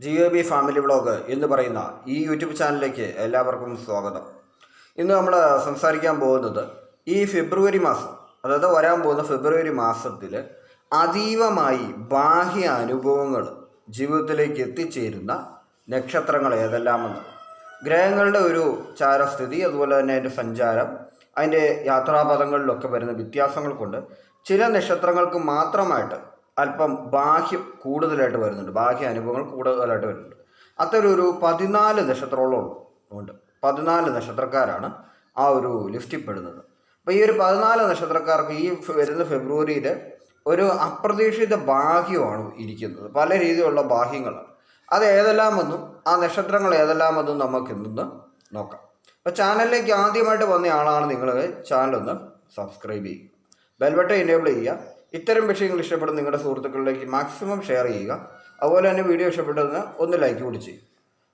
G O B family vlog എന്ന് പറയുന്ന ഈ യൂട്യൂബ് ചാനലിലേക്ക് എല്ലാവർക്കും സ്വാഗതം. ഇന്ന് നമ്മൾ സംസാരിക്കാൻ പോകുന്നത് ഈ ഫെബ്രുവരി മാസം അതായത് വരാൻ പോകുന്ന ഫെബ്രുവരി മാസത്തിൽ അതീവമായി ബാഹ്യ അനുഭവങ്ങൾ ജീവിതത്തിലേക്ക് എത്തിച്ചേരുന്ന നക്ഷത്രങ്ങൾ ഏതെല്ലാമെന്ന്. ഗ്രഹങ്ങളുടെ ഒരു ചാരസ്ഥിതി അതുപോലെ തന്നെ അതിന്റെ സഞ്ചാരം അതിന്റെ യാത്രാപഥങ്ങളിലൊക്കെ വരുന്ന വ്യത്യാസങ്ങൾ കൊണ്ട് ചില നക്ഷത്രങ്ങൾക്ക് മാത്രമായിട്ട് അല്പം ബാഹ്യം കൂടുതലായിട്ട് വരുന്നുണ്ട്. ബാഹ്യ അനുഭവങ്ങൾ കൂടുതലായിട്ട് വരുന്നുണ്ട്. അത്തരം ഒരു പതിനാല് നക്ഷത്രത്തോളം ഉണ്ട്. പതിനാല് നക്ഷത്രക്കാരാണ് ആ ഒരു ലിസ്റ്റിൽ പെടുന്നത്. അപ്പോൾ ഈ ഒരു പതിനാല് നക്ഷത്രക്കാർക്ക് ഈ വരുന്ന ഫെബ്രുവരിയിൽ ഒരു അപ്രതീക്ഷിത ബാഹ്യമാണ് ഇരിക്കുന്നത്. പല രീതിയിലുള്ള ബാഹ്യങ്ങളാണ്. അത് ഏതെല്ലാമെന്നും ആ നക്ഷത്രങ്ങൾ ഏതെല്ലാമെന്നും നമുക്ക് ഇന്ന് നോക്കാം. അപ്പോൾ ചാനലിലേക്ക് ആദ്യമായിട്ട് വന്ന ആളാണ് നിങ്ങൾ ചാനലൊന്ന് സബ്സ്ക്രൈബ് ചെയ്യുക. ബെൽബട്ടൺ എനേബിൾ ചെയ്യുക. ഇത്തരം വിഷയങ്ങൾ ഇഷ്ടപ്പെടുന്ന നിങ്ങളുടെ സുഹൃത്തുക്കളിലേക്ക് മാക്സിമം ഷെയർ ചെയ്യുക. അതുപോലെ തന്നെ വീഡിയോ ഇഷ്ടപ്പെട്ടതിന് ഒന്ന് ലൈക്ക് കൂടി ചെയ്യും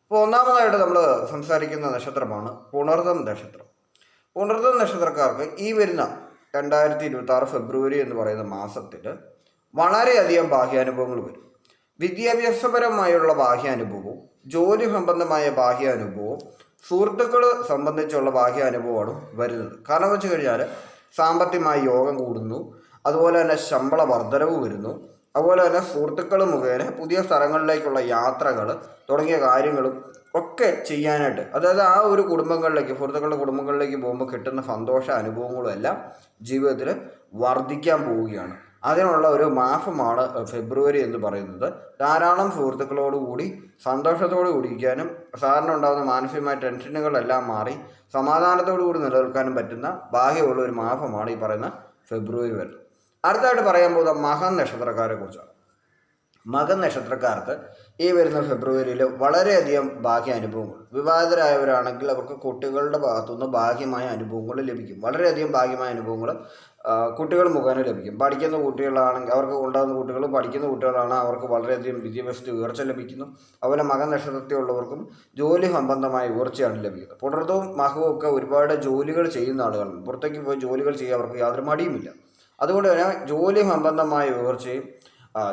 അപ്പോൾ ഒന്നാമതായിട്ട് നമ്മൾ സംസാരിക്കുന്ന നക്ഷത്രമാണ് പുണർദം നക്ഷത്രം. പുണർദം നക്ഷത്രക്കാർക്ക് ഈ വരുന്ന രണ്ടായിരത്തി ഇരുപത്തി ഫെബ്രുവരി എന്ന് പറയുന്ന മാസത്തിൽ വളരെയധികം ബാഹ്യാനുഭവങ്ങൾ വരും. വിദ്യാഭ്യാസപരമായുള്ള ബാഹ്യാനുഭവവും ജോലി സംബന്ധമായ ബാഹ്യാനുഭവവും സുഹൃത്തുക്കൾ സംബന്ധിച്ചുള്ള ബാഹ്യാനുഭവമാണ് വരുന്നത്. കാരണം വെച്ച് കഴിഞ്ഞാൽ സാമ്പത്തികമായി യോഗം കൂടുന്നു. അതുപോലെ തന്നെ ശമ്പള വർധനവ് വരുന്നു. അതുപോലെ തന്നെ സുഹൃത്തുക്കൾ മുഖേന പുതിയ സ്ഥലങ്ങളിലേക്കുള്ള യാത്രകൾ തുടങ്ങിയ കാര്യങ്ങളും ഒക്കെ ചെയ്യാനായിട്ട്. അതായത് ആ ഒരു കുടുംബങ്ങളിലേക്ക് സുഹൃത്തുക്കളുടെ കുടുംബങ്ങളിലേക്ക് പോകുമ്പോൾ കിട്ടുന്ന സന്തോഷ അനുഭവങ്ങളും എല്ലാം ജീവിതത്തിൽ വർദ്ധിക്കാൻ പോവുകയാണ്. അതിനുള്ള ഒരു മാസമാണ് ഫെബ്രുവരി എന്ന് പറയുന്നത്. ധാരാളം സുഹൃത്തുക്കളോടുകൂടി സന്തോഷത്തോടു കൂടി ഇരിക്കാനും സാറിന് ഉണ്ടാകുന്ന മാനസികമായ ടെൻഷനുകളെല്ലാം മാറി സമാധാനത്തോടു കൂടി നിലനിൽക്കാനും പറ്റുന്ന ബാഹ്യമുള്ള ഒരു മാസമാണ് ഈ പറയുന്ന ഫെബ്രുവരി വരുന്നത് അടുത്തായിട്ട് പറയാൻ പോകുന്ന മകൻ നക്ഷത്രക്കാരെ കുറിച്ചാണ്. മകൻ നക്ഷത്രക്കാർക്ക് ഈ വരുന്ന ഫെബ്രുവരിയിൽ വളരെയധികം ബാഹ്യ അനുഭവങ്ങൾ. വിവാഹിതരായവരാണെങ്കിൽ അവർക്ക് കുട്ടികളുടെ ഭാഗത്തുനിന്ന് ബാഹ്യമായ അനുഭവങ്ങൾ ലഭിക്കും. വളരെയധികം ഭാഗ്യമായ അനുഭവങ്ങൾ കുട്ടികൾ മുഖേന ലഭിക്കും. പഠിക്കുന്ന കുട്ടികളാണെങ്കിൽ അവർക്ക് ഉണ്ടാകുന്ന കുട്ടികൾ പഠിക്കുന്ന കുട്ടികളാണ് അവർക്ക് വളരെയധികം വിദ്യാഭ്യാസത്തിൽ ഉയർച്ച ലഭിക്കുന്നു. അതുപോലെ മകൻ നക്ഷത്രത്തിലുള്ളവർക്കും ജോലി സംബന്ധമായ ഉയർച്ചയാണ് ലഭിക്കുന്നത്. പുണർത്തവും മഹവും ഒക്കെ ഒരുപാട് ജോലികൾ ചെയ്യുന്ന ആളുകളാണ്. പുറത്തേക്ക് പോയി ജോലികൾ ചെയ്യാൻ അവർക്ക് യാതൊരു മടിയുമില്ല. അതുകൊണ്ട് തന്നെ ജോലി സംബന്ധമായ ഉയർച്ചയും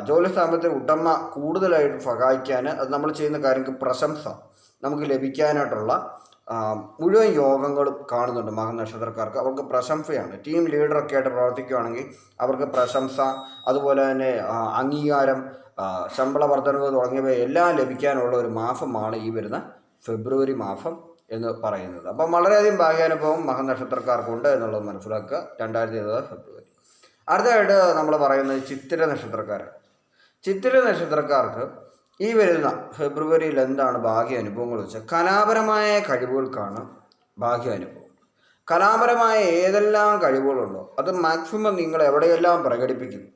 ജോലി സ്ഥാപനത്തിൽ ഉടമ കൂടുതലായിട്ട് സഹായിക്കാൻ അത് നമ്മൾ ചെയ്യുന്ന കാര്യങ്ങൾക്ക് പ്രശംസ നമുക്ക് ലഭിക്കാനായിട്ടുള്ള മുഴുവൻ യോഗങ്ങളും കാണുന്നുണ്ട് മഹനക്ഷത്രക്കാർക്ക്. അവർക്ക് പ്രശംസയാണ്. ടീം ലീഡറൊക്കെ ആയിട്ട് പ്രവർത്തിക്കുകയാണെങ്കിൽ അവർക്ക് പ്രശംസ അതുപോലെ തന്നെ അംഗീകാരം ശമ്പള വർധനവ് തുടങ്ങിയവ എല്ലാം ലഭിക്കാനുള്ള ഒരു മാസമാണ് ഈ വരുന്ന ഫെബ്രുവരി മാസം എന്ന് പറയുന്നത്. അപ്പം വളരെയധികം ഭാഗ്യാനുഭവം മഹനക്ഷത്രക്കാർക്കുണ്ട് എന്നുള്ളത് മനസ്സിലാക്കുക. രണ്ടായിരത്തി ഇരുപത് ഫെബ്രുവരി. അടുത്തതായിട്ട് നമ്മൾ പറയുന്നത് ചിത്തിര നക്ഷത്രക്കാർ ചിത്തിര നക്ഷത്രക്കാർക്ക് ഈ വരുന്ന ഫെബ്രുവരിയിൽ എന്താണ് ഭാഗ്യ അനുഭവങ്ങൾ വെച്ചാൽ കലാപരമായ കഴിവുകൾക്കാണ് ഭാഗ്യ അനുഭവം. കലാപരമായ ഏതെല്ലാം കഴിവുകളുണ്ടോ അത് മാക്സിമം നിങ്ങൾ എവിടെയെല്ലാം പ്രകടിപ്പിക്കുന്നു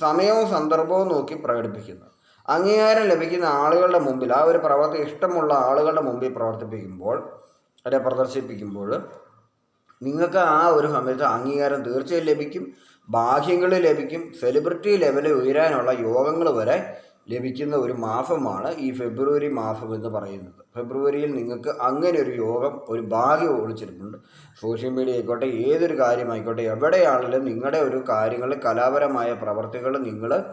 സമയവും സന്ദർഭവും നോക്കി പ്രകടിപ്പിക്കുന്നു. അംഗീകാരം ലഭിക്കുന്ന ആളുകളുടെ മുമ്പിൽ ആ ഒരു പ്രവർത്തി ഇഷ്ടമുള്ള ആളുകളുടെ മുമ്പിൽ പ്രവർത്തിപ്പിക്കുമ്പോൾ അല്ലെ പ്രദർശിപ്പിക്കുമ്പോൾ നിങ്ങൾക്ക് ആ ഒരു സമയത്ത് അംഗീകാരം തീർച്ചയായും ലഭിക്കും. ബാഹ്യങ്ങൾ ലഭിക്കും. സെലിബ്രിറ്റി ലെവലിൽ ഉയരാനുള്ള യോഗങ്ങൾ വരെ ലഭിക്കുന്ന ഒരു മാസമാണ് ഈ ഫെബ്രുവരി മാസം എന്ന് പറയുന്നത്. ഫെബ്രുവരിയിൽ നിങ്ങൾക്ക് അങ്ങനെ ഒരു യോഗം ഒരു ഭാഗ്യം ഒളിച്ചിട്ടുണ്ട് സോഷ്യൽ മീഡിയ ആയിക്കോട്ടെ ഏതൊരു കാര്യമായിക്കോട്ടെ എവിടെയാണെങ്കിലും നിങ്ങളുടെ ഒരു കാര്യങ്ങൾ കലാപരമായ പ്രവർത്തികൾ നിങ്ങൾ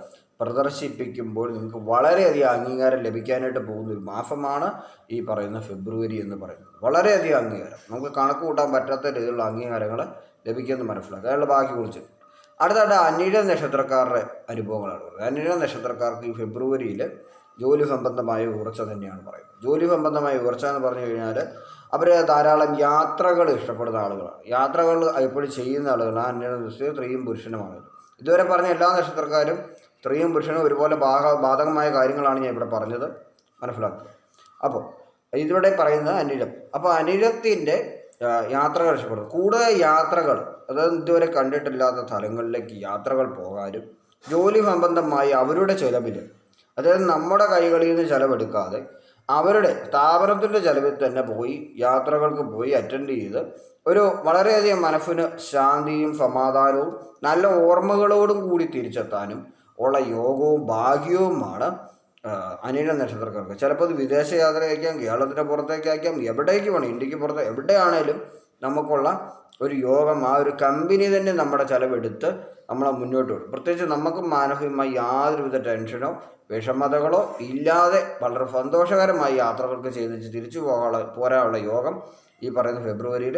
പ്രദർശിപ്പിക്കുമ്പോൾ നിങ്ങൾക്ക് വളരെയധികം അംഗീകാരം ലഭിക്കാനായിട്ട് പോകുന്ന ഒരു മാസമാണ് ഈ പറയുന്ന ഫെബ്രുവരി എന്ന് പറയുന്നത്. വളരെയധികം അംഗീകാരം. നമുക്ക് കണക്ക് കൂട്ടാൻ പറ്റാത്ത രീതിയിലുള്ള അംഗീകാരങ്ങൾ ലഭിക്കുമെന്ന് മനസ്സിലാക്കുക. അയാളുടെ ബാക്കി കുറിച്ച്. അടുത്തായിട്ട് അനിഴ നക്ഷത്രക്കാരുടെ അനുഭവങ്ങളാണ് പറയുന്നത്. അനിഴ നക്ഷത്രക്കാർക്ക് ഈ ഫെബ്രുവരിയിൽ ജോലി സംബന്ധമായ ഉയർച്ച തന്നെയാണ് പറയുന്നത്. ജോലി സംബന്ധമായ ഉയർച്ച എന്ന് പറഞ്ഞു കഴിഞ്ഞാൽ അവർ ധാരാളം യാത്രകൾ ഇഷ്ടപ്പെടുന്ന ആളുകളാണ്. യാത്രകൾ എപ്പോഴും ചെയ്യുന്ന ആളുകളാണ്. അന്യ സ്ത്രീയും പുരുഷനുമാണ് ഇതുവരെ പറഞ്ഞ എല്ലാ നക്ഷത്രക്കാരും സ്ത്രീയും പുരുഷനും ഒരുപോലെ ബാധ ബാധകമായ കാര്യങ്ങളാണ് ഞാൻ ഇവിടെ പറഞ്ഞത്. മനസ്സിലാക്കുക അപ്പോൾ ഇതിവിടെ പറയുന്നത് അനിഴം. അപ്പോൾ അനിഴത്തിന്റെ യാത്രകൾ ഇഷ്ടപ്പെടുന്നു കൂടുതൽ യാത്രകൾ അതായത് ഇതുവരെ കണ്ടിട്ടില്ലാത്ത സ്ഥലങ്ങളിലേക്ക് യാത്രകൾ പോകാനും ജോലി സംബന്ധമായി അവരുടെ ചിലവിൽ അതായത് നമ്മുടെ കൈകളിൽ നിന്ന് ചിലവെടുക്കാതെ അവരുടെ സ്ഥാപനത്തിന്റെ ചിലവിൽ തന്നെ പോയി യാത്രകൾക്ക് പോയി അറ്റൻഡ് ചെയ്ത് ഒരു വളരെയധികം മനസ്സിന് ശാന്തിയും സമാധാനവും നല്ല ഓർമ്മകളോടും കൂടി തിരിച്ചെത്താനും ഉള്ള യോഗവും ഭാഗ്യവുമാണ് അനിഴ നക്ഷത്രക്കാർക്ക്. ചിലപ്പോൾ അത് വിദേശ യാത്ര അയക്കാം കേരളത്തിന് പുറത്തേക്ക് അയക്കാം എവിടേക്ക് വേണം ഇന്ത്യയ്ക്ക് പുറത്ത് എവിടെയാണേലും നമുക്കുള്ള ഒരു യോഗം ആ ഒരു കമ്പനി തന്നെ നമ്മുടെ ചിലവെടുത്ത് നമ്മളെ മുന്നോട്ട് വിടും. പ്രത്യേകിച്ച് നമുക്ക് മാനസികമായി യാതൊരുവിധ ടെൻഷനോ വിഷമതകളോ ഇല്ലാതെ വളരെ സന്തോഷകരമായി യാത്രകൾക്ക് ചെയ്ത് തിരിച്ചു പോകാനുള്ള പോരാനുള്ള യോഗം ഈ പറയുന്ന ഫെബ്രുവരിയിൽ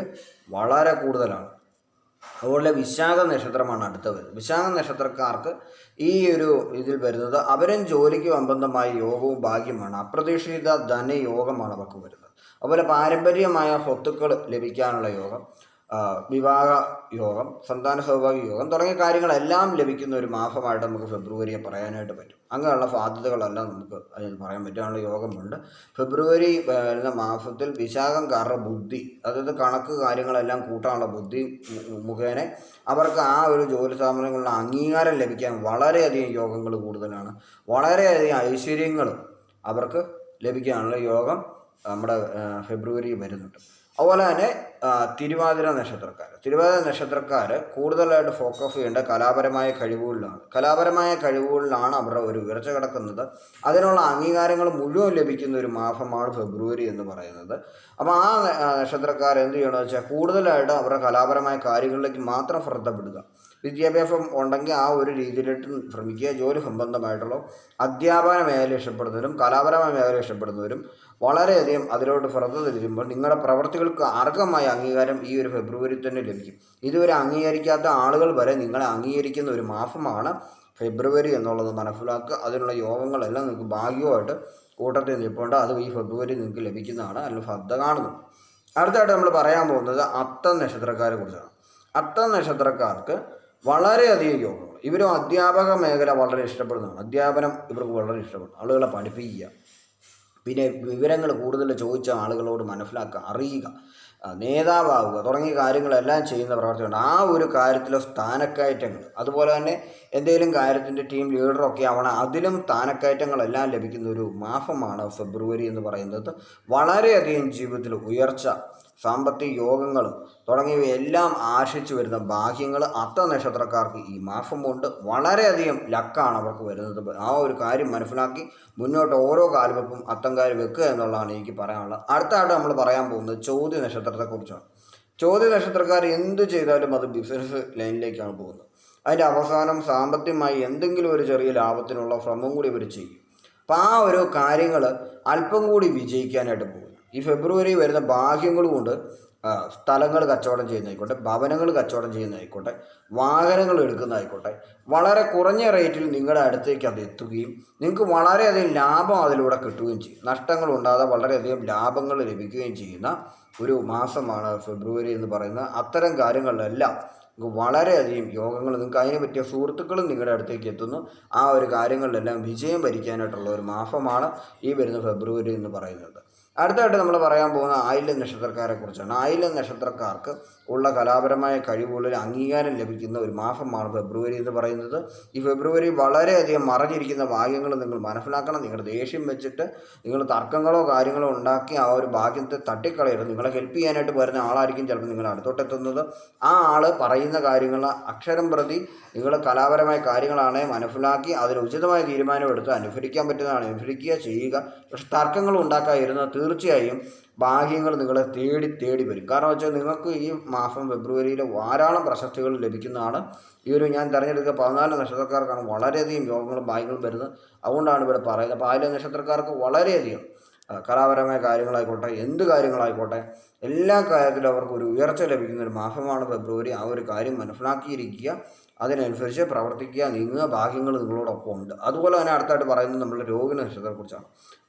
വളരെ കൂടുതലാണ്. അതുപോലെ വിശാഖ നക്ഷത്രമാണ് അടുത്ത വരുന്നത് വിശാഖ നക്ഷത്രക്കാർക്ക് ഈ ഒരു ഇതിൽ വരുന്നത് അവരും ജോലിക്ക് സംബന്ധമായ യോഗവും ഭാഗ്യമാണ്. അപ്രതീക്ഷിത ധനയോഗമാണ് അവർക്ക് വരുന്നത്. അതുപോലെ പാരമ്പര്യമായ സ്വത്തുക്കൾ ലഭിക്കാനുള്ള യോഗം. വിവാഹ യോഗം സന്താന സൗഭാഗ്യ യോഗം തുടങ്ങിയ കാര്യങ്ങളെല്ലാം ലഭിക്കുന്ന ഒരു മാസമായിട്ട് നമുക്ക് ഫെബ്രുവരിയെ പറയാനായിട്ട് പറ്റും. അങ്ങനെയുള്ള സാധ്യതകളെല്ലാം നമുക്ക് അതിൽ പറയാൻ പറ്റാനുള്ള യോഗമുണ്ട് ഫെബ്രുവരി എന്ന മാസത്തിൽ വിശാഖം കാരുടെ ബുദ്ധി അതായത് കണക്ക് കാര്യങ്ങളെല്ലാം കൂട്ടാനുള്ള ബുദ്ധി മുഖേന അവർക്ക് ആ ഒരു ജോലി സ്ഥാപനങ്ങളുടെ അംഗീകാരം ലഭിക്കാൻ വളരെയധികം യോഗങ്ങൾ കൂടുതലാണ്. വളരെയധികം ഐശ്വര്യങ്ങളും അവർക്ക് ലഭിക്കാനുള്ള യോഗം നമ്മുടെ ഫെബ്രുവരി വരുന്നുണ്ട്. അതുപോലെ തന്നെ തിരുവാതിര നക്ഷത്രക്കാർ തിരുവാതിര നക്ഷത്രക്കാർ കൂടുതലായിട്ട് ഫോക്കസ് ചെയ്യേണ്ട കലാപരമായ കഴിവുകളിലാണ്. കലാപരമായ കഴിവുകളിലാണ് അവരുടെ ഒരു ഉയർച്ച കിടക്കുന്നത്. അതിനുള്ള അംഗീകാരങ്ങൾ മുഴുവൻ ലഭിക്കുന്ന ഒരു മാസമാണ് ഫെബ്രുവരി എന്ന് പറയുന്നത്. അപ്പോൾ ആ നക്ഷത്രക്കാർ എന്ത് ചെയ്യണമെന്ന് വെച്ചാൽ കൂടുതലായിട്ട് അവരുടെ കലാപരമായ കാര്യങ്ങളിലേക്ക് മാത്രം ശ്രദ്ധപ്പെടുക. വിദ്യാഭ്യാസം ഉണ്ടെങ്കിൽ ആ ഒരു രീതിയിലിട്ട് ശ്രമിക്കുക. ജോലി സംബന്ധമായിട്ടുള്ള അധ്യാപന മേഖല ഇഷ്ടപ്പെടുന്നവരും കലാപരമായ മേഖല ഇഷ്ടപ്പെടുന്നവരും വളരെയധികം അതിലോട്ട് ശ്രദ്ധ തിരിയുമ്പോൾ നിങ്ങളുടെ പ്രവർത്തികൾക്ക് അർഹമായ അംഗീകാരം ഈ ഒരു ഫെബ്രുവരി തന്നെ ലഭിക്കും. ഇതുവരെ അംഗീകരിക്കാത്ത ആളുകൾ വരെ നിങ്ങളെ അംഗീകരിക്കുന്ന ഒരു മാസമാണ് ഫെബ്രുവരി എന്നുള്ളത് മനസ്സിലാക്കുക. അതിനുള്ള യോഗങ്ങളെല്ലാം നിങ്ങൾക്ക് ഭാഗ്യമായിട്ട് കൂട്ടത്തിൽ നിൽപ്പുണ്ട്. അത് ഈ ഫെബ്രുവരി നിങ്ങൾക്ക് ലഭിക്കുന്നതാണ്. അതിൽ ശ്രദ്ധ കാണുന്നു. അടുത്തായിട്ട് നമ്മൾ പറയാൻ പോകുന്നത് അത്ത നക്ഷത്രക്കാരെ കുറിച്ചാണ്. അത്തം നക്ഷത്രക്കാർക്ക് വളരെയധികം യോഗങ്ങൾ. ഇവരും അധ്യാപക മേഖല വളരെ ഇഷ്ടപ്പെടുന്നതാണ്. അധ്യാപനം ഇവർക്ക് വളരെ ഇഷ്ടപ്പെടുന്നു. ആളുകളെ പഠിപ്പിക്കുക. പിന്നെ വിവരങ്ങൾ കൂടുതൽ ചോദിച്ച ആളുകളോട് മനസ്സിലാക്കുക അറിയുക. ആ, നേതാവാവുക തുടങ്ങിയ കാര്യങ്ങളെല്ലാം ചെയ്യുന്ന പ്രവർത്തനമുണ്ട് ആ ഒരു കാര്യത്തിലെ സ്ഥാനക്കയറ്റങ്ങൾ അതുപോലെ തന്നെ എന്തെങ്കിലും കാര്യത്തിന്റെ ടീം ലീഡറൊക്കെ ആവണം അതിലും സ്ഥാനക്കയറ്റങ്ങളെല്ലാം ലഭിക്കുന്ന ഒരു മാസമാണ് ഫെബ്രുവരി എന്ന് പറയുന്നത്. വളരെയധികം ജീവിതത്തിൽ ഉയർച്ച സാമ്പത്തിക യോഗങ്ങൾ തുടങ്ങിയവയെല്ലാം ആശിച്ചു വരുന്ന ഭാഗ്യങ്ങൾ അത്ത നക്ഷത്രക്കാർക്ക് ഈ മാസം കൊണ്ട് വളരെയധികം ലക്കാണ് അവർക്ക് വരുന്നത്. ആ ഒരു കാര്യം മനസ്സിലാക്കി മുന്നോട്ട് ഓരോ കാലുവെപ്പും അത്തം കാര്യം വെക്കുക എന്നുള്ളതാണ് എനിക്ക് പറയാനുള്ളത്. അടുത്തായിട്ട് നമ്മൾ പറയാൻ പോകുന്നത് ചോദ്യ നക്ഷത്രത്തെക്കുറിച്ചാണ് ചോദ്യ നക്ഷത്രക്കാർ എന്ത് ചെയ്താലും അത് ബിസിനസ് ലൈനിലേക്കാണ് പോകുന്നത്. അതിന്റെ അവസാനം സാമ്പത്തികമായി എന്തെങ്കിലും ഒരു ചെറിയ ലാഭത്തിനുള്ള ശ്രമം കൂടി ഇവർ ചെയ്യും. അപ്പം ആ ഒരു കാര്യങ്ങൾ അല്പം കൂടി വിജയിക്കാനായിട്ട് പോകുന്നു. ഈ ഫെബ്രുവരി വരുന്ന ഭാഗ്യങ്ങളും കൊണ്ട് സ്ഥലങ്ങൾ കച്ചവടം ചെയ്യുന്നതായിക്കോട്ടെ ഭവനങ്ങൾ കച്ചവടം ചെയ്യുന്നതായിക്കോട്ടെ വാഹനങ്ങൾ എടുക്കുന്നതായിക്കോട്ടെ വളരെ കുറഞ്ഞ റേറ്റിൽ നിങ്ങളുടെ അടുത്തേക്ക് അത് എത്തുകയും നിങ്ങൾക്ക് വളരെയധികം ലാഭം അതിലൂടെ കിട്ടുകയും ചെയ്യും. നഷ്ടങ്ങൾ ഉണ്ടാകാതെ വളരെയധികം ലാഭങ്ങൾ ലഭിക്കുകയും ചെയ്യുന്ന ഒരു മാസമാണ് ഫെബ്രുവരി എന്ന് പറയുന്ന അത്തരം കാര്യങ്ങളിലെല്ലാം നിങ്ങൾക്ക് വളരെയധികം യോഗങ്ങൾ നിങ്ങൾക്ക് അതിനെ പറ്റിയ സുഹൃത്തുക്കളും നിങ്ങളുടെ അടുത്തേക്ക് എത്തുന്നു. ആ ഒരു കാര്യങ്ങളിലെല്ലാം വിജയം ഭരിക്കാനായിട്ടുള്ള ഒരു മാസമാണ് ഈ വരുന്ന ഫെബ്രുവരി എന്ന് പറയുന്നത്. അടുത്തായിട്ട് നമ്മൾ പറയാൻ പോകുന്ന ആയില്യം നക്ഷത്രക്കാരെ കുറിച്ചാണ് ആയില്യം നക്ഷത്രക്കാർക്ക് ഉള്ള കലാപരമായ കഴിവുകളിൽ അംഗീകാരം ലഭിക്കുന്ന ഒരു മാസമാണ് ഫെബ്രുവരി എന്ന് പറയുന്നത്. ഈ ഫെബ്രുവരി വളരെയധികം മറഞ്ഞിരിക്കുന്ന ഭാഗ്യങ്ങൾ നിങ്ങൾ മനസ്സിലാക്കണം. നിങ്ങളുടെ ദേഷ്യം വെച്ചിട്ട് നിങ്ങൾ തർക്കങ്ങളോ കാര്യങ്ങളോ ഉണ്ടാക്കി ആ ഒരു ഭാഗ്യത്തെ തട്ടിക്കളയരുത്. നിങ്ങളെ ഹെൽപ്പ് ചെയ്യാനായിട്ട് വരുന്ന ആളായിരിക്കും ചിലപ്പോൾ നിങ്ങൾ അടുത്തോട്ടെത്തുന്നത്. ആ ആൾ പറയുന്ന കാര്യങ്ങൾ അക്ഷരം പ്രതി നിങ്ങൾ കലാപരമായ കാര്യങ്ങളാണ് മനസ്സിലാക്കി അതിന് ഉചിതമായ തീരുമാനമെടുത്ത് അനുസരിക്കാൻ പറ്റുന്നതാണ്. അനുസരിക്കുക ചെയ്യുക. പക്ഷെ തർക്കങ്ങൾ ഉണ്ടാക്കാതിരുന്ന തീർച്ചയായും ഭാഗ്യങ്ങൾ നിങ്ങളെ തേടി തേടി വരും. കാരണം വെച്ചാൽ നിങ്ങൾക്ക് ഈ മാസം ഫെബ്രുവരിയിൽ ധാരാളം പ്രശസ്തികൾ ലഭിക്കുന്നതാണ്. ഈ ഒരു ഞാൻ തിരഞ്ഞെടുക്കുക പതിനാല് നക്ഷത്രക്കാർക്കാണ് വളരെയധികം യോഗങ്ങളും ഭാഗ്യങ്ങളും വരുന്നത്. അതുകൊണ്ടാണ് ഇവിടെ പറയുന്നത്. അപ്പോൾ ആയിരം നക്ഷത്രക്കാർക്ക് വളരെയധികം കലാപരമായ കാര്യങ്ങളായിക്കോട്ടെ എന്ത് കാര്യങ്ങളായിക്കോട്ടെ എല്ലാ കാര്യത്തിലും അവർക്ക് ഒരു ഉയർച്ച ലഭിക്കുന്ന ഒരു മാസമാണ് ഫെബ്രുവരി. ആ ഒരു കാര്യം മനസ്സിലാക്കിയിരിക്കുക. അതിനനുസരിച്ച് പ്രവർത്തിക്കുക. നീങ്ങുക. ഭാഗ്യങ്ങൾ നിങ്ങളോടൊപ്പം ഉണ്ട്. അതുപോലെ തന്നെ അടുത്തായിട്ട് പറയുന്നത് നമ്മൾ രോഗനക്ഷത്രത്തെക്കുറിച്ചാണ് നക്ഷത്രത്തെക്കുറിച്ചാണ്.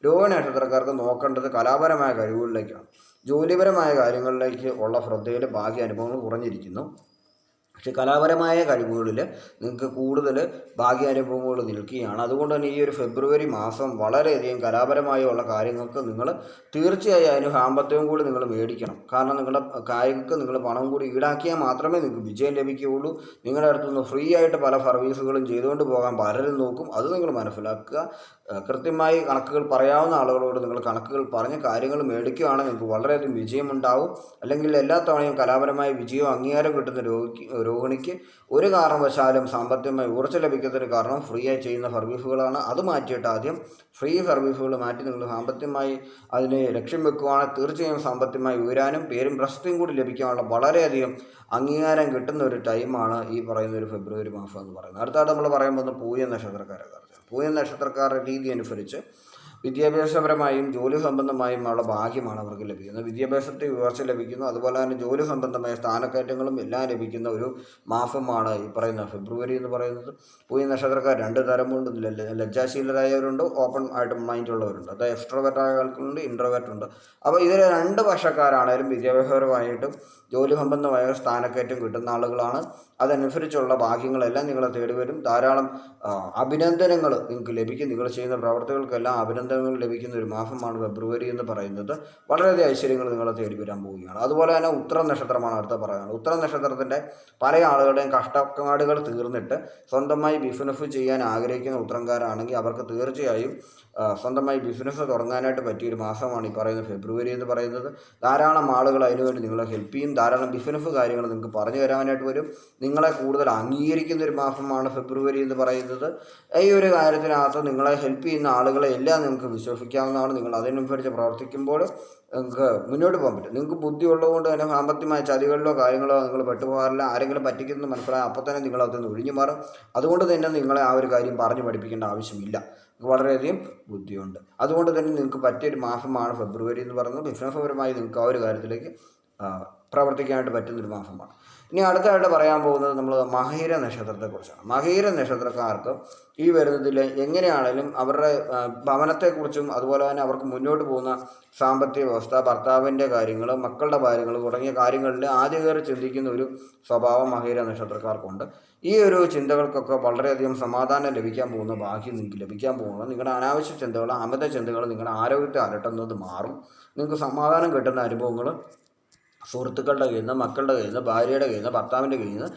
രോഗി നക്ഷത്രക്കാർക്ക് നോക്കേണ്ടത് കലാപരമായ കഴിവുകളിലേക്കാണ്. ജോലിപരമായ കാര്യങ്ങളിലേക്ക് ഉള്ള ശ്രദ്ധയിൽ ഭാഗ്യ അനുഭവങ്ങൾ കുറഞ്ഞിരിക്കുന്നു. പക്ഷെ കലാപരമായ കഴിവുകളിൽ നിങ്ങൾക്ക് കൂടുതൽ ഭാഗ്യാനുഭവങ്ങൾ നിൽക്കുകയാണ്. അതുകൊണ്ട് തന്നെ ഈ ഒരു ഫെബ്രുവരി മാസം വളരെയധികം കലാപരമായുള്ള കാര്യങ്ങൾക്ക് നിങ്ങൾ തീർച്ചയായും അതിന് സാമ്പത്തികം കൂടി നിങ്ങൾ മേടിക്കണം. കാരണം നിങ്ങളുടെ കാര്യങ്ങൾക്ക് നിങ്ങൾ പണം കൂടി ഈടാക്കിയാൽ മാത്രമേ നിങ്ങൾക്ക് വിജയം ലഭിക്കുകയുള്ളൂ. നിങ്ങളുടെ അടുത്തുനിന്ന് ഫ്രീ ആയിട്ട് പല സർവീസുകളും ചെയ്തുകൊണ്ട് പോകാൻ പലരും നോക്കും. അത് നിങ്ങൾ മനസ്സിലാക്കുക. കൃത്യമായി കണക്കുകൾ പറയാവുന്ന ആളുകളോട് നിങ്ങൾ കണക്കുകൾ പറഞ്ഞ് കാര്യങ്ങൾ മേടിക്കുകയാണെങ്കിൽ നിങ്ങൾക്ക് വളരെയധികം വിജയമുണ്ടാവും. അല്ലെങ്കിൽ എല്ലാ തവണയും കലാപരമായ വിജയവും അംഗീകാരം കിട്ടുന്ന രോഗിക്ക് രോഹിണിക്ക് ഒരു കാരണവശാലും സാമ്പത്തികമായി ഊർജം ലഭിക്കുന്നതിന് കാരണം ഫ്രീ ആയി ചെയ്യുന്ന സർവീസുകളാണ്. അത് മാറ്റിയിട്ട് ആദ്യം ഫ്രീ സർവീസുകൾ മാറ്റി നിങ്ങൾ സാമ്പത്തികമായി അതിനെ ലക്ഷ്യം വെക്കുകയാണെങ്കിൽ തീർച്ചയായും സാമ്പത്തികമായി ഉയരാനും പേരും പ്രശസ്തിയും കൂടി ലഭിക്കാനുള്ള വളരെയധികം അംഗീകാരം കിട്ടുന്ന ഒരു ടൈമാണ് ഈ പറയുന്ന ഒരു ഫെബ്രുവരി മാസം എന്ന് പറയുന്നത്. അടുത്തായിട്ട് നമ്മൾ പറയാൻ പോകുന്ന പൂയ നക്ഷത്രക്കാരെ പൂയ നക്ഷത്രക്കാരുടെ രീതി इन फ्यूचर വിദ്യാഭ്യാസപരമായും ജോലി സംബന്ധമായും ഉള്ള ഭാഗ്യമാണ് അവർക്ക് ലഭിക്കുന്നത്. വിദ്യാഭ്യാസത്തിൽ ഉയർച്ച ലഭിക്കുന്നു. അതുപോലെ തന്നെ ജോലി സംബന്ധമായ സ്ഥാനക്കയറ്റങ്ങളും എല്ലാം ലഭിക്കുന്ന ഒരു മാസമാണ് ഈ പറയുന്ന ഫെബ്രുവരി എന്ന് പറയുന്നത്. പൂയ നക്ഷത്രക്കാർ രണ്ട് തരമുണ്ട്. ലജ്ജാശീലരായവരുണ്ട് ഓപ്പൺ ആയിട്ട് മൈൻഡ് ഉള്ളവരുണ്ട്. അതായത് എക്സ്ട്രോവേറ്റ് ആയ ആൾക്കുണ്ട് ഇൻട്രോവേറ്റ് ഉണ്ട്. അപ്പോൾ ഇതിൽ രണ്ട് പക്ഷക്കാരാണേലും വിദ്യാഭ്യാസപരമായിട്ടും ജോലി സംബന്ധമായ സ്ഥാനക്കയറ്റം കിട്ടുന്ന ആളുകളാണ്. അതനുസരിച്ചുള്ള ഭാഗ്യങ്ങളെല്ലാം നിങ്ങളെ തേടി വരും ധാരാളം അഭിനന്ദനങ്ങൾ നിങ്ങൾക്ക് ലഭിക്കും. നിങ്ങൾ ചെയ്യുന്ന പ്രവർത്തികൾക്കെല്ലാം അഭിനന്ദനങ്ങൾ ലഭിക്കുന്ന ഒരു മാസമാണ് ഫെബ്രുവരി എന്ന് പറയുന്നത്. വളരെയധികം ഐശ്വര്യങ്ങൾ നിങ്ങളെ തേടി വരാൻ പോവുകയാണ്. അതുപോലെ തന്നെ ഉത്തര നക്ഷത്രമാണ് അടുത്ത പറയുന്നത്. ഉത്തര നക്ഷത്രത്തിന്റെ പല ആളുകളുടെയും കഷ്ടപ്പാടുകൾ തീർന്നിട്ട് സ്വന്തമായി ബിസിനസ് ചെയ്യാൻ ആഗ്രഹിക്കുന്ന ഉത്തരംകാരാണെങ്കിൽ അവർക്ക് തീർച്ചയായും സ്വന്തമായി ബിസിനസ് തുടങ്ങാനായിട്ട് പറ്റിയൊരു മാസമാണ് ഈ പറയുന്ന ഫെബ്രുവരി എന്ന് പറയുന്നത്. ധാരാളം ആളുകൾ അതിനുവേണ്ടി നിങ്ങളെ ഹെൽപ്പ് ചെയ്യും. ധാരാളം ബിസിനസ് കാര്യങ്ങൾ നിങ്ങൾക്ക് പറഞ്ഞു തരാനായിട്ട് വരും. നിങ്ങളെ കൂടുതൽ അംഗീകരിക്കുന്ന ഒരു മാസമാണ് ഫെബ്രുവരി എന്ന് പറയുന്നത്. ഈ ഒരു കാര്യത്തിനകത്ത് നിങ്ങളെ ഹെൽപ്പ് ചെയ്യുന്ന ആളുകളെ എല്ലാം നിങ്ങൾക്ക് വിശ്വസിക്കാവുന്നതാണ്. നിങ്ങൾ അതിനനുസരിച്ച് പ്രവർത്തിക്കുമ്പോൾ നിങ്ങൾക്ക് മുന്നോട്ട് പോകാൻ പറ്റും. നിങ്ങൾക്ക് ബുദ്ധി ഉള്ളതുകൊണ്ട് തന്നെ സാമ്പത്തികമായ ചതികളിലോ കാര്യങ്ങളോ നിങ്ങൾ പെട്ടുപോകാറില്ല. ആരെങ്കിലും പറ്റിക്കുന്നത് മനസ്സിലായി അപ്പോൾ തന്നെ നിങ്ങൾ അതിൽ നിന്ന് ഒഴിഞ്ഞു മാറും. അതുകൊണ്ട് തന്നെ നിങ്ങളെ ആ ഒരു കാര്യം പറഞ്ഞു പഠിപ്പിക്കേണ്ട ആവശ്യമില്ല. നിങ്ങൾക്ക് വളരെയധികം ബുദ്ധിയുണ്ട്. അതുകൊണ്ട് തന്നെ നിങ്ങൾക്ക് പറ്റിയൊരു മാസമാണ് ഫെബ്രുവരി എന്ന് പറയുന്നത്. ബിസിനസ് പരമായി നിങ്ങൾക്ക് ആ ഒരു കാര്യത്തിലേക്ക് പ്രവർത്തിക്കാനായിട്ട് പറ്റുന്നൊരു മാസമാണ്. ഇനി അടുത്തായിട്ട് പറയാൻ പോകുന്നത് നമ്മൾ മഹീര നക്ഷത്രത്തെക്കുറിച്ചാണ്. മഹീര നക്ഷത്രക്കാർക്ക് ഈ വരുന്നതിൽ എങ്ങനെയാണെങ്കിലും അവരുടെ ഭവനത്തെക്കുറിച്ചും അതുപോലെ തന്നെ അവർക്ക് മുന്നോട്ട് പോകുന്ന സാമ്പത്തിക വ്യവസ്ഥ ഭർത്താവിന്റെ കാര്യങ്ങൾ മക്കളുടെ കാര്യങ്ങൾ തുടങ്ങിയ കാര്യങ്ങളിൽ ആദ്യ കയറി ചിന്തിക്കുന്ന ഒരു സ്വഭാവം മഹീര നക്ഷത്രക്കാർക്കുണ്ട്. ഈ ഒരു ചിന്തകൾക്കൊക്കെ വളരെയധികം സമാധാനം ലഭിക്കാൻ പോകുന്ന ഭാഗ്യം നിങ്ങൾക്ക് ലഭിക്കാൻ പോകുന്നത് നിങ്ങളുടെ അനാവശ്യ ചിന്തകൾ അമിത ചിന്തകൾ നിങ്ങളുടെ ആരോഗ്യത്തെ അലട്ടുന്നത് മാറും. നിങ്ങൾക്ക് സമാധാനം കിട്ടുന്ന അനുഭവങ്ങൾ സുഹൃത്തുക്കളുടെ കയ്യിൽ നിന്ന് മക്കളുടെ കയ്യിൽ നിന്ന് ഭാര്യയുടെ കയ്യിൽ നിന്ന് ഭർത്താവിന്റെ കയ്യിൽ നിന്ന്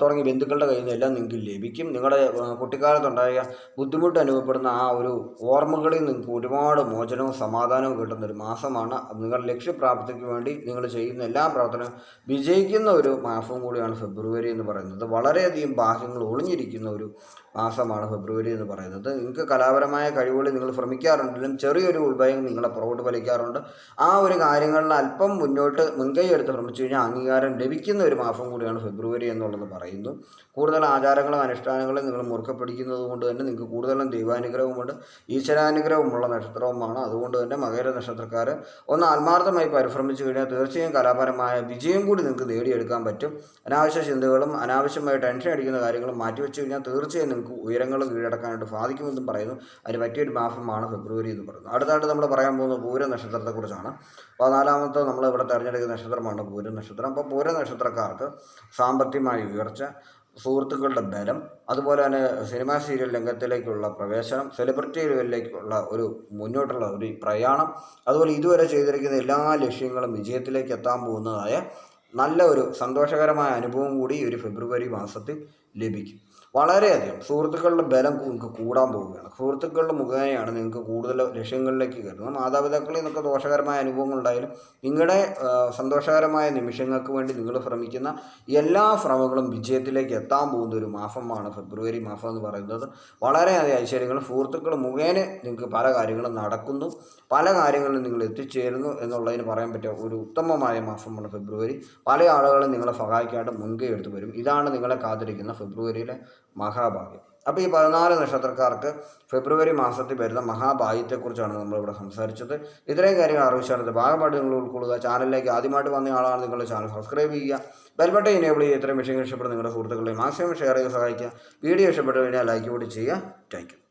തുടങ്ങിയ ബന്ധുക്കളുടെ കയ്യിൽ നിന്ന് എല്ലാം നിങ്ങൾക്ക് ലഭിക്കും. നിങ്ങളുടെ കുട്ടിക്കാലത്തുണ്ടായ ബുദ്ധിമുട്ട് അനുഭവപ്പെടുന്ന ആ ഒരു ഓർമ്മകളിൽ നിങ്ങൾക്ക് ഒരുപാട് മോചനവും സമാധാനവും കിട്ടുന്ന ഒരു മാസമാണ്. നിങ്ങളുടെ ലക്ഷ്യപ്രാപ്തിക്ക് വേണ്ടി നിങ്ങൾ ചെയ്യുന്ന എല്ലാ പ്രവർത്തനവും വിജയിക്കുന്ന ഒരു മാസവും കൂടിയാണ് ഫെബ്രുവരി എന്ന് പറയുന്നത്. വളരെയധികം ഭാഗ്യങ്ങൾ ഒളിഞ്ഞിരിക്കുന്ന ഒരു മാസമാണ് ഫെബ്രുവരി എന്ന് പറയുന്നത്. നിങ്ങൾക്ക് കലാപരമായ കഴിവുകളിൽ നിങ്ങൾ ശ്രമിക്കാറുണ്ടെങ്കിലും ചെറിയൊരു ഉൾഭയം നിങ്ങളെ പുറകോട്ട് വലിക്കാറുണ്ട്. ആ ഒരു കാര്യങ്ങളിൽ അല്പം മുന്നോട്ട് മുൻകൈ എടുത്ത് ശ്രമിച്ചു കഴിഞ്ഞാൽ അംഗീകാരം ലഭിക്കുന്ന ഒരു മാസം കൂടിയാണ് ഫെബ്രുവരി എന്നുള്ളത് പറയുന്നു. കൂടുതൽ ആചാരങ്ങളും അനുഷ്ഠാനങ്ങളും നിങ്ങൾ മുറുക്കെ പിടിക്കുന്നത് കൊണ്ട് തന്നെ നിങ്ങൾക്ക് കൂടുതലും ദൈവാനുഗ്രഹവുമുണ്ട്. ഈശ്വരാനുഗ്രഹമുള്ള നക്ഷത്രവുമാണ്. അതുകൊണ്ട് തന്നെ മകര നക്ഷത്രക്കാർ ഒന്ന് ആത്മാർത്ഥമായി പരിശ്രമിച്ചു കഴിഞ്ഞാൽ തീർച്ചയായും കലാപരമായ വിജയം കൂടി നിങ്ങൾക്ക് നേടിയെടുക്കാൻ പറ്റും. അനാവശ്യ ചിന്തകളും അനാവശ്യമായ ടെൻഷൻ അടിക്കുന്ന കാര്യങ്ങളും മാറ്റിവെച്ച് കഴിഞ്ഞാൽ തീർച്ചയായും നിങ്ങൾക്ക് ഉയരങ്ങൾ കീഴടക്കാനായിട്ട് സാധിക്കുമെന്നും പറയുന്നു. അതിന് പറ്റിയൊരു മാസമാണ് ഫെബ്രുവരി എന്ന് പറയുന്നത് അടുത്തായിട്ട് നമ്മൾ പറയാൻ പോകുന്നത് പൂര നക്ഷത്രത്തെക്കുറിച്ചാണ്. പതിനാലാമത്തെ നമ്മൾ ഇവിടെ തിരഞ്ഞെടുക്കുന്ന നക്ഷത്രമാണ് പൂരനക്ഷത്രം അപ്പോൾ പൂരനക്ഷത്രക്കാർക്ക് സാമ്പത്തികമായ ഉയർച്ച സുഹൃത്തുക്കളുടെ ബലം അതുപോലെ തന്നെ സിനിമാ സീരിയൽ രംഗത്തിലേക്കുള്ള പ്രവേശനം സെലിബ്രിറ്റി ലെവലിലേക്കുള്ള ഒരു മുന്നോട്ടുള്ള ഒരു പ്രയാണം അതുപോലെ ഇതുവരെ ചെയ്തിരിക്കുന്ന എല്ലാ ലക്ഷ്യങ്ങളും വിജയത്തിലേക്ക് എത്താൻ പോകുന്നതായ നല്ല ഒരു സന്തോഷകരമായ അനുഭവം കൂടി ഈ ഒരു ഫെബ്രുവരി മാസത്തിൽ ലഭിക്കും. വളരെയധികം സുഹൃത്തുക്കളുടെ ബലം നിങ്ങൾക്ക് കൂടാൻ പോവുകയാണ്. സുഹൃത്തുക്കളുടെ മുഖേനയാണ് നിങ്ങൾക്ക് കൂടുതൽ ലക്ഷ്യങ്ങളിലേക്ക് കയറുന്നത്. മാതാപിതാക്കളിൽ നിന്നൊക്കെ ദോഷകരമായ അനുഭവങ്ങൾ ഉണ്ടായാലും നിങ്ങളുടെ സന്തോഷകരമായ നിമിഷങ്ങൾക്ക് വേണ്ടി നിങ്ങൾ ശ്രമിക്കുന്ന എല്ലാ ശ്രമങ്ങളും വിജയത്തിലേക്ക് എത്താൻ പോകുന്ന ഒരു മാസമാണ് ഫെബ്രുവരി മാസം എന്ന് പറയുന്നത്. വളരെയധികം ഐശ്വര്യങ്ങൾ സുഹൃത്തുക്കൾ മുഖേന നിങ്ങൾക്ക് പല കാര്യങ്ങളും നടക്കുന്നു. പല കാര്യങ്ങളിലും നിങ്ങൾ എത്തിച്ചേരുന്നു എന്നുള്ളതിന് പറയാൻ പറ്റിയ ഒരു ഉത്തമമായ മാസമാണ് ഫെബ്രുവരി പല ആളുകളും നിങ്ങളെ സഹായിക്കാനായിട്ട് മുൻകൈ എടുത്തു വരും. ഇതാണ് നിങ്ങളെ കാത്തിരിക്കുന്ന ഫെബ്രുവരിയിലെ മഹാഭാഗ്യം. അപ്പോൾ ഈ പതിനാല് നക്ഷത്രക്കാർക്ക് ഫെബ്രുവരി മാസത്തിൽ വരുന്ന മഹാഭാഗ്യത്തെക്കുറിച്ചാണ് നമ്മളിവിടെ സംസാരിച്ചത്. ഇത്രയും കാര്യങ്ങൾ അറിയിച്ചാണ് ഭാഗമായിട്ട് നിങ്ങൾ ഉൾക്കൊള്ളുക. ചാനലിലേക്ക് ആദ്യമായിട്ട് വന്ന ആളാണ് നിങ്ങളുടെ ചാനൽ സബ്സ്ക്രൈബ് ചെയ്യുക. ബെൽബട്ടൺ ഇനേബിൾ ചെയ്യുക. ഇത്രയും വിഷയങ്ങൾ ഇഷ്ടപ്പെടുന്ന നിങ്ങളുടെ സുഹൃത്തുക്കളെ മാക്സിമം ഷെയർ ചെയ്ത് സഹായിക്കുക. വീഡിയോ ഇഷ്ടപ്പെട്ടു കഴിഞ്ഞാൽ ലൈക്ക് കൂടി ചെയ്യുക. താങ്ക്